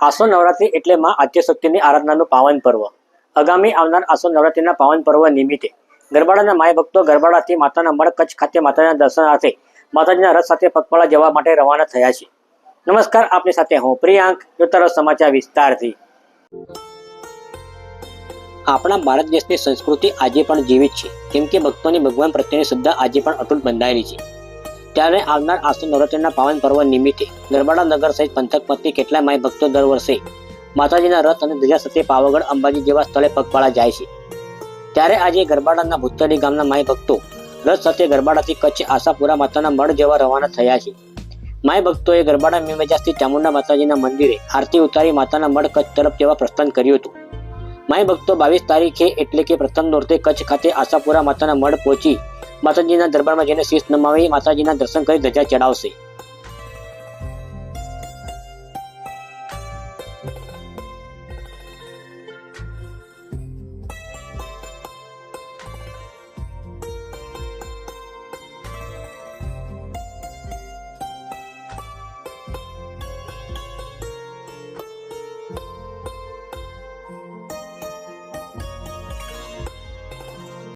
આસો નવરાત્રી એટલે માં આદ્યશક્તિની આરાધનાનું પાવન પર્વ. આગામી આવનાર આસો નવરાત્રીના પાવન પર્વ નિમિત્તે ગરબાડાના માય ભક્તો ગરબાડાથી માતાના મળ કચ્છ ખાતે માતાના દર્શનાર્થે માતાજીના રથ સાથે પગપાળા જવા માટે રવાના થયા છે. નમસ્કાર, આપની સાથે હું પ્રિયાંક, જોતા રહો સમાચાર વિસ્તારથી. આપણા ભારત દેશની સંસ્કૃતિ આજે પણ જીવિત છે. કેમ કે ભક્તોની ભગવાન પ્રત્યેની શ્રદ્ધા આજે પણ અતૂટ બંધાયેલી છે. ત્યારે આવનાર આસો નવરાત્રીના પાવન પર્વ નિમિત્તે ગરબાડા નગર સહિત પંથકમાંથી કેટલાય માય ભક્તો દર વર્ષે માતાજીના રથ અને ધજા સાથે પાવાગઢ, અંબાજી જેવા સ્થળે પગપાળા જાય છે. ત્યારે આજે ગરબાડાના ભૂતળી ગામના માય ભક્તો રથ સાથે ગરબાડાથી કચ્છ આશાપુરા માતાના મઢ જેવા રવાના થયા છે. માય ભક્તોએ ગરબાડા મેમેજાસથી ચામુંડા માતાજીના મંદિરે આરતી ઉતારી માતાના મઢ કચ્છ તરફ જેવા પ્રસ્થાન કર્યું હતું. માય ભક્તો બાવીસ તારીખે એટલે કે પ્રથમ નોરતે કચ્છ ખાતે આશાપુરા માતાના મઢ પહોંચી માતાજીના દરબારમાં જઈને શીશ નમાવી માતાજીના દર્શન કરી ધજા ચડાવશે.